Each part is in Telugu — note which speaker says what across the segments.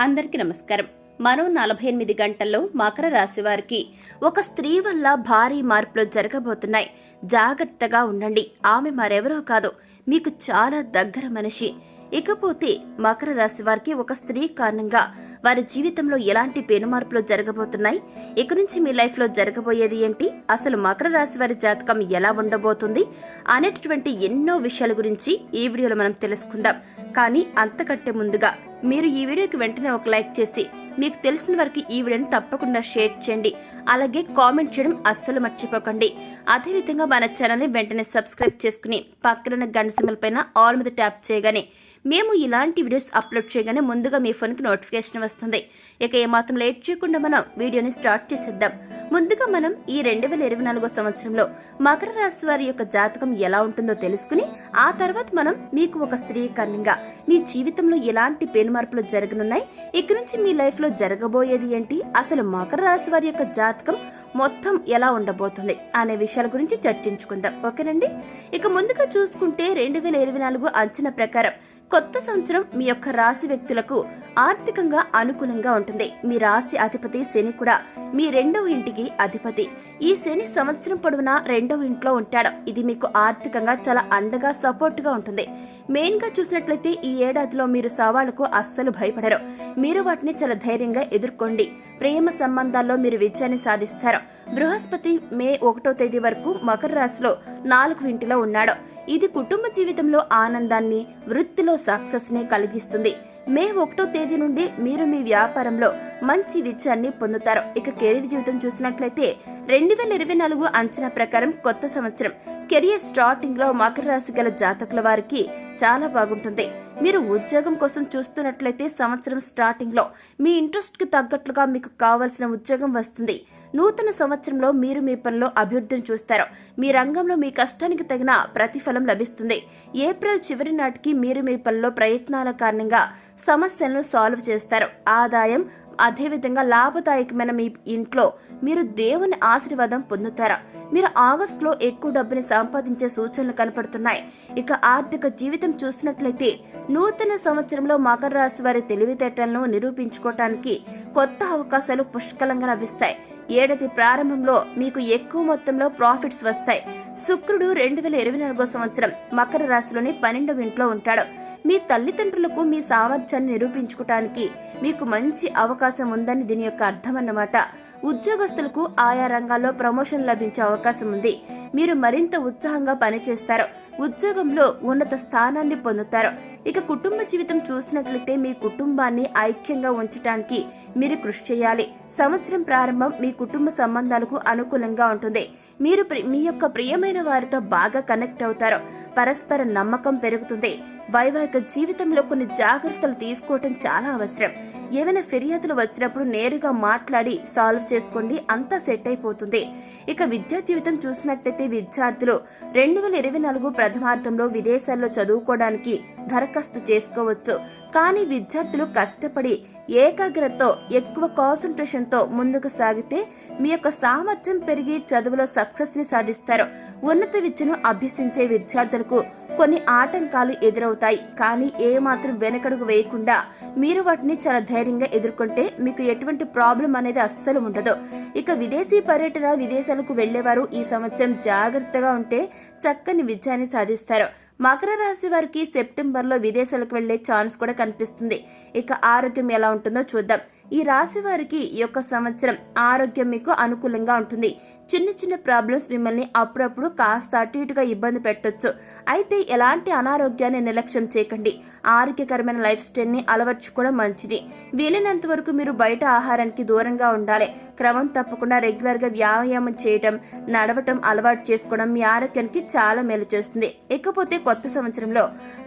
Speaker 1: అందరికీ నమస్కారం. మరో నలభై ఎనిమిది గంటల్లో మకర రాశి వారికి ఒక స్త్రీ వల్ల భారీ మార్పులు జరగబోతున్నాయి. జాగ్రత్తగా ఉండండి. ఆమె మరెవరో కాదు మీకు చాలా దగ్గర మనిషి. ఇకపోతే మకర రాశి వారికి ఒక స్త్రీ కారణంగా వారి జీవితంలో ఎలాంటి పెనుమార్పులు జరగబోతున్నాయి? ఇక నుంచి మీ లైఫ్లో జరగబోయేది ఏంటి? అసలు మకర రాశి వారి జాతకం ఎలా ఉండబోతుంది? అనేటటువంటి ఎన్నో విషయాల గురించి ఈ వీడియోలో మనం తెలుసుకుందాం. కానీ అంతకంటే ముందుగా మీరు ఈ వీడియోకి వెంటనే ఒక లైక్ చేసి మీకు తెలిసిన వరకు ఈ వీడియోని తప్పకుండా షేర్ చేయండి. అలాగే కామెంట్ చేయడం అస్సలు మర్చిపోకండి. అదేవిధంగా మన ఛానల్ని వెంటనే సబ్స్క్రైబ్ చేసుకుని పక్కన గంట సింబల్ పైన ఆల్ మీద ట్యాప్ చేయగానే మేము ఇలాంటి వీడియోస్ అప్లోడ్ చేయగానే ముందుగా మీ ఫోన్కి నోటిఫికేషన్ వస్తుంది. ఇక ఏమాత్రం లేట్ చేయకుండా మనం వీడియోని స్టార్ట్ చేసేద్దాం. ముందుగా మనం ఈ రెండు వేల ఇరవై నాలుగో సంవత్సరంలో మకర రాశి వారి యొక్క జాతకం ఎలా ఉంటుందో తెలుసుకుని ఆ తర్వాత మనం మీకు ఒక స్త్రీ కారణంగా మీ జీవితంలో ఎలాంటి పేరుమార్పులు జరగనున్నాయి ఇక నుంచి మీ లైఫ్లో జరగబోయేది ఏంటి అసలు మకర రాశి వారి యొక్క జాతకం మొత్తం ఎలా ఉండబోతుంది అనే విషయాల గురించి చర్చించుకుందాం. ఓకేనండి? ఇక ముందుగా చూసుకుంటే రెండు వేల ఇరవై నాలుగు అంచనా ప్రకారం కొత్త సంవత్సరం మీ యొక్క రాశి వ్యక్తులకు ఆర్థికంగా అనుకూలంగా ఉంటుంది. మీ రాశి అధిపతి శని కూడా మీ రెండవ ఇంటికి అధిపతి. ఈ శని సంవత్సరం పొడవునా రెండవ ఇంట్లో ఉంటాడు. ఇది మీకు ఆర్థికంగా చాలా అండగా సపోర్ట్గా ఉంటుంది. మెయిన్గా చూసినట్లయితే ఈ ఏడాదిలో మీరు సవాళ్ళకు అస్సలు భయపడరు. మీరు వాటిని చాలా ధైర్యంగా ఎదుర్కోండి. ప్రేమ సంబంధాల్లో మీరు విజయాన్ని సాధిస్తారు. బృహస్పతి మే ఒకటో తేదీ వరకు మకర రాశిలో నాలుగు ఇంటిలో ఉన్నాడు. ఇది కుటుంబ జీవితంలో ఆనందాన్ని వృత్తిలో సక్సెస్ని కలిగిస్తుంది. మే ఒకటో తేదీ నుండి మీరు మీ వ్యాపారంలో మంచి విజయాన్ని పొందుతారు. ఇక కెరీర్ జీవితం చూసినట్లయితే రెండు వేల ఇరవై నాలుగు అంచనా ప్రకారం కొత్త సంవత్సరం. కెరియర్ స్టార్టింగ్లో మకర రాశి గల జాతకుల వారికి చాలా బాగుంటుంది. మీరు ఉద్యోగం కోసం చూస్తున్నట్లయితే సంవత్సరం స్టార్టింగ్లో మీ ఇంట్రెస్ట్కి తగ్గట్లుగా మీకు కావాల్సిన ఉద్యోగం వస్తుంది. నూతన సంవత్సరంలో మీరు మీ పనిలో అభివృద్ధిని చూస్తారు. మీ రంగంలో మీ కష్టానికి తగిన ప్రతిఫలం లభిస్తుంది. ఏప్రిల్ చివరి నాటికి మీరు మీ పనిలో ప్రయత్నాల కారణంగా సమస్యలను సాల్వ్ చేస్తారు. ఆదాయం అదేవిధంగా లాభదాయకమైన మీ ఇంట్లో మీరు దేవుని ఆశీర్వాదం పొందుతారా. మీరు ఆగస్టులో ఎక్కువ డబ్బుని సంపాదించే సూచనలు కనపడుతున్నాయి. ఇక ఆర్థిక జీవితం చూసినట్లయితే నూతన సంవత్సరంలో మకర రాశి వారి తెలివితేటలను నిరూపించుకోవటానికి కొత్త అవకాశాలు పుష్కలంగా లభిస్తాయి. ఏడాది ప్రారంభంలో మీకు ఎక్కువ మొత్తంలో ప్రాఫిట్స్ వస్తాయి. శుక్రుడు రెండు వేల ఇరవై నాలుగో సంవత్సరం మకర రాశిలోని పన్నెండవ ఇంట్లో ఉంటాడు. మీ తల్లిదండ్రులకు మీ సామర్థ్యాన్ని నిరూపించుకోవటానికి మీకు మంచి అవకాశం ఉందని దీని యొక్క అర్థం అన్నమాట. ఉద్యోగస్తులకు ఆయా రంగాల్లో ప్రమోషన్ లభించే అవకాశం ఉంది. మీరు మరింత ఉత్సాహంగా పనిచేస్తారు. ఉద్యోగంలో ఉన్నత స్థానాన్ని పొందుతారు. ఇక కుటుంబ జీవితం చూసినట్లయితే మీ కుటుంబాన్ని ఐక్యంగా ఉంచడానికి మీరు కృషి చేయాలి. సంవత్సరం ప్రారంభం మీ కుటుంబ సంబంధాలకు అనుకూలంగా ఉంటుంది. మీరు ప్రి- మీ యొక్క ప్రియమైన వారితో బాగా కనెక్ట్ అవుతారు. పరస్పర నమ్మకం పెరుగుతుంది. వైవాహిక జీవితంలో కొన్ని జాగ్రత్తలు తీసుకోవటం చాలా అవసరం. ఏమైనా ఫిర్యాదులు వచ్చినప్పుడు నేరుగా మాట్లాడి సాల్వ్ చేసుకోండి అంతా సెట్ అయిపోతుంది. ఇక విద్యా జీవితం చూసినట్లయితే విద్యార్థులు రెండు వేల ఇరవై నాలుగు ప్రథమార్థంలో విదేశాల్లో చదువుకోవడానికి దరఖాస్తు చేసుకోవచ్చు. కానీ విద్యార్థులు కష్టపడి ఏకాగ్రతతో ఎక్కువ కాన్సన్ట్రేషన్తో ముందుకు సాగితే మీ యొక్క సామర్థ్యం పెరిగి చదువులో సక్సెస్ని సాధిస్తారు. ఉన్నత విద్యను అభ్యసించే విద్యార్థులకు కొన్ని ఆటంకాలు ఎదురవుతాయి. కానీ ఏమాత్రం వెనకడుగు వేయకుండా మీరు వాటిని చాలా ధైర్యంగా ఎదుర్కొంటే మీకు ఎటువంటి ప్రాబ్లం అనేది అస్సలు ఉండదు. ఇక విదేశీ పర్యటన విదేశాలకు వెళ్ళేవారు ఈ సంవత్సరం జాగ్రత్తగా ఉంటే చక్కని విజయాన్ని సాధిస్తారు. మకర రాశి వారికి సెప్టెంబర్లో విదేశాలకు వెళ్ళే ఛాన్స్ కూడా కనిపిస్తుంది. ఇక ఆరోగ్యం ఎలా ఉంటుందో చూద్దాం. ఈ రాశి వారికి ఈ యొక్క సంవత్సరం ఆరోగ్యం మీకు అనుకూలంగా ఉంటుంది. చిన్న చిన్న ప్రాబ్లమ్స్ మిమ్మల్ని అప్పుడప్పుడు కాస్త అటు ఇటుగా ఇబ్బంది పెట్టొచ్చు. అయితే ఎలాంటి అనారోగ్యాన్ని నిర్లక్ష్యం చేయకండి. ఆరోగ్యకరమైన లైఫ్ స్టైల్ని అలవర్చుకోవడం మంచిది. వీలైనంత వరకు మీరు బయట ఆహారానికి దూరంగా ఉండాలి. క్రమం తప్పకుండా రెగ్యులర్గా వ్యాయామం చేయటం నడవటం అలవాటు చేసుకోవడం మీ ఆరోగ్యానికి చాలా మేలు చేస్తుంది. ఇకపోతే కొత్త సంవత్సరంలో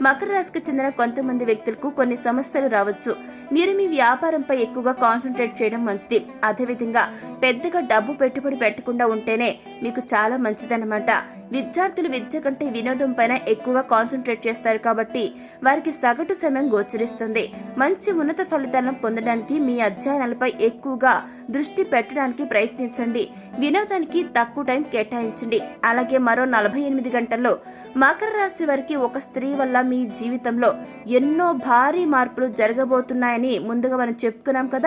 Speaker 1: మకర రాశికి చెందిన కొంతమంది వ్యక్తులకు కొన్ని సమస్యలు రావచ్చు. మీరు మీ వ్యాపారంపై ఎక్కువగా కాన్సన్ట్రేట్ చేయడం మంచిది. అదేవిధంగా పెద్దగా డబ్బు పెట్టుబడి పెట్టకుండా ఉంటేనే మీకు చాలా మంచిదన్నమాట. విద్యార్థులు విద్య కంటే వినోదం పైన ఎక్కువగా కాన్సన్ట్రేట్ చేస్తారు కాబట్టి వారికి సగటు సమయం గోచరిస్తుంది. మంచి ఉన్నత ఫలితాలను పొందడానికి మీ అధ్యయనాలపై ఎక్కువగా దృష్టి పెట్టడానికి ప్రయత్నించండి. వినోదానికి తక్కువ టైం కేటాయించండి. అలాగే మరో నలభై ఎనిమిది గంటల్లో మకర రాశి వారికి ఒక స్త్రీ వల్ల మీ జీవితంలో ఎన్నో భారీ మార్పులు జరగబోతున్నాయని ముందుగా మనం చెప్పుకున్నాం కదా.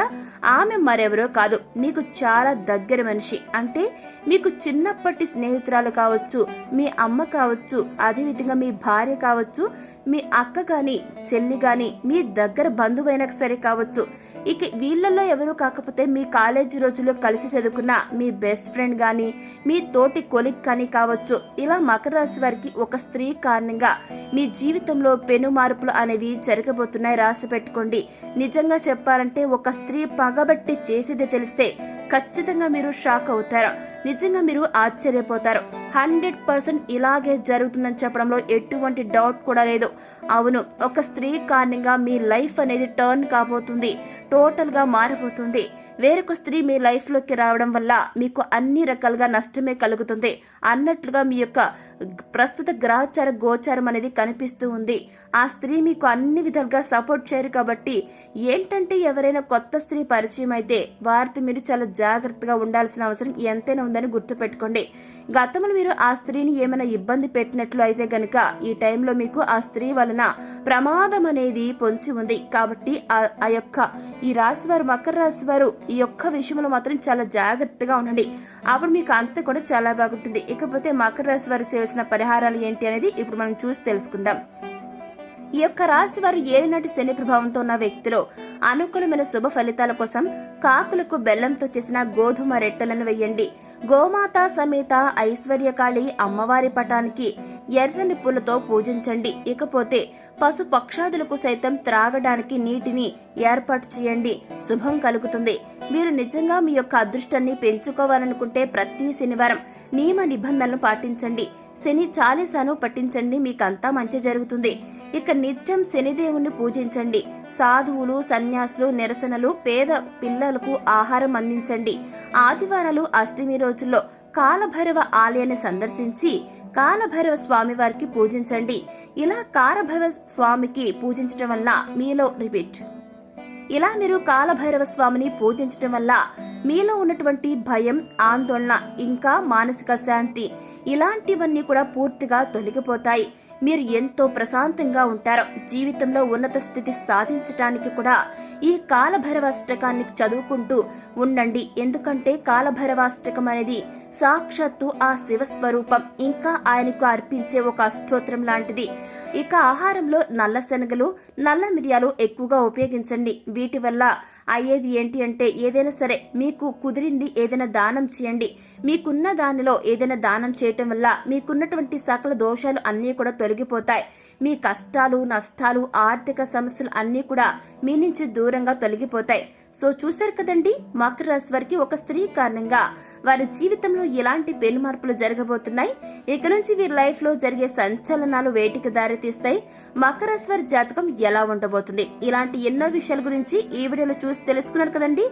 Speaker 1: ఆమె మరెవరో కాదు. మీకు చాలా దగ్గర మనిషి. అంటే మీకు చిన్నప్పటి స్నేహితురాలు కావచ్చు మీ అమ్మ కావచ్చు అదేవిధంగా మీ భార్య కావచ్చు మీ అక్క కానీ చెల్లి కానీ మీ దగ్గర బంధువైనా సరే కావచ్చు. ఇక వీళ్ళల్లో ఎవరు కాకపోతే మీ కాలేజీ రోజుల్లో కలిసి చదువుకున్న మీ బెస్ట్ ఫ్రెండ్ కానీ మీ తోటి కొలిక్ కానీ కావచ్చు. ఇలా మకర రాశి వారికి ఒక స్త్రీ కారణంగా మీ జీవితంలో పెను మార్పులు అనేవి జరగబోతున్నాయి. రాసి పెట్టుకోండి. నిజంగా చెప్పాలంటే ఒక స్త్రీ పగబట్టి చేసేది తెలిస్తే ఖచ్చితంగా మీరు షాక్ అవుతారు. నిజంగా మీరు ఆశ్చర్యపోతారు. హండ్రెడ్ పర్సెంట్ ఇలాగే జరుగుతుందని చెప్పడంలో ఎటువంటి డౌట్ కూడా లేదు. అవును ఒక స్త్రీ కారణంగా మీ లైఫ్ అనేది టర్న్ కాబోతుంది. టోటల్గా మారిపోతుంది. వేరొక స్త్రీ మీ లైఫ్లోకి రావడం వల్ల మీకు అన్ని రకాలుగా నష్టమే కలుగుతుంది. అన్నట్లుగా మీ యొక్క ప్రస్తుత గ్రహచార గోచారం అనేది కనిపిస్తూ ఉంది. ఆ స్త్రీ మీకు అన్ని విధాలుగా సపోర్ట్ చేయరు కాబట్టి ఏంటంటే ఎవరైనా కొత్త స్త్రీ పరిచయం అయితే వారితో మీరు చాలా జాగ్రత్తగా ఉండాల్సిన అవసరం ఎంతైనా ఉందని గుర్తుపెట్టుకోండి. గతంలో మీరు ఆ స్త్రీని ఏమైనా ఇబ్బంది పెట్టినట్లు అయితే గనుక ఈ టైంలో మీకు ఆ స్త్రీ వలన ప్రమాదం అనేది పొంచి ఉంది. కాబట్టి ఆ యొక్క ఈ రాశి వారు మకర రాశి వారు ఈ యొక్క విషయంలో మాత్రం చాలా జాగ్రత్తగా ఉండండి. అప్పుడు మీకు అంత కూడా చాలా బాగుంటుంది. ఇకపోతే మకర రాశి వారు చేసిన పరిహారాలు ఏంటి అనేది ఇప్పుడు మనం చూసి తెలుసుకుందాం. ఈ యొక్క రాశి వారు ఏలినాటి శని ప్రభావంతో ఉన్న వ్యక్తిలో. అనుకూలమైన శుభ ఫలితాల కోసం కాకులకు బెల్లంతో చేసిన గోధుమ రెట్టెలను వేయండి. గోమాత సమేత ఐశ్వర్యకాళి అమ్మవారి పటానికి ఎర్రని పూలతో పూజించండి. ఇకపోతే పశు పక్షాదులకు సైతం త్రాగడానికి నీటిని ఏర్పాటు చేయండి. శుభం కలుగుతుంది. మీరు నిజంగా మీ యొక్క అదృష్టాన్ని పెంచుకోవాలనుకుంటే ప్రతి శనివారం నియమ నిబంధనలు పాటించండి. శని చాలీసాను పట్టించండి మీకంతా మంచి జరుగుతుంది. ఇక నిత్యం శనిదేవుణ్ణి పూజించండి. సాధువులు సన్యాసులు నిరసనలు పేద పిల్లలకు ఆహారం అందించండి. ఆదివారాలు అష్టమి రోజుల్లో కాలభైరవ ఆలయాన్ని సందర్శించి కాలభైరవ స్వామి వారికి పూజించండి. ఇలా కాలభైరవ స్వామికి పూజించడం వల్ల మీలో రిపీట్. ఇలా మీరు కాలభైరవ స్వామిని పూజించటం వల్ల మీలో ఉన్నటువంటి భయం ఆందోళన ఇంకా మానసిక శాంతి ఇలాంటివన్నీ కూడా పూర్తిగా తొలగిపోతాయి. మీరు ఎంతో ప్రశాంతంగా ఉంటారు. జీవితంలో ఉన్నత స్థితి సాధించటానికి కూడా ఈ కాలభైరవాష్టకాన్ని చదువుకుంటూ ఉండండి. ఎందుకంటే కాలభైరవాష్టకం అనేది సాక్షాత్తు ఆ శివస్వరూపం. ఇంకా ఆయనకు అర్పించే ఒక అష్టోత్రం లాంటిది. ఇక ఆహారంలో నల్ల శనగలు నల్ల మిరియాలు ఎక్కువగా ఉపయోగించండి. వీటి వల్ల అయ్యేది ఏంటి అంటే ఏదైనా సరే మీకు కుదిరింది ఏదైనా దానం చేయండి. మీకున్న దానిలో ఏదైనా దానం చేయటం వల్ల మీకున్నటువంటి సకల దోషాలు అన్నీ కూడా తొలగిపోతాయి. మీ కష్టాలు నష్టాలు ఆర్థిక సమస్యలు అన్నీ కూడా మీ నుంచి దూరంగా తొలగిపోతాయి. సో చూశారు కదండి మకర రాశి వారికి ఒక స్త్రీ కారణంగా వారి జీవితంలో ఎలాంటి పెను మార్పులు జరగబోతున్నాయి? ఇక నుంచి వీరి లైఫ్లో జరిగే సంచలనాలు వేటికి దారితీస్తాయి? మకర రాశి వారి జాతకం ఎలా ఉండబోతుంది? ఇలాంటి ఎన్నో విషయాల గురించి ఈ వీడియోలో చూసి తెలుసుకున్నారు కదండి.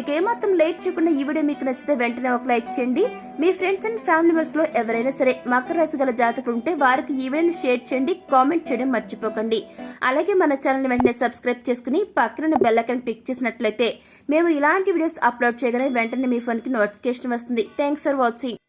Speaker 1: ఇక ఏమాత్రం లేట్ చేయకుండా ఈ వీడియో మీకు నచ్చితే వెంటనే ఒక లైక్ చేయండి. మీ ఫ్రెండ్స్ అండ్ ఫ్యామిలీ మెంబర్స్లో ఎవరైనా సరే మకర రాశి గల జాతకులు ఉంటే వారికి ఈ వీడియోని షేర్ చేయండి కామెంట్ చేయడం మర్చిపోకండి. అలాగే మన ఛానల్ వెంటనే సబ్స్క్రైబ్ చేసుకుని పక్కన బెల్ ఐకాన్ క్లిక్ చేసినట్లయితే మేము ఇలాంటి వీడియోస్ అప్లోడ్ చేయగానే వెంటనే మీ ఫోన్కి నోటిఫికేషన్ వస్తుంది. Thanks for watching.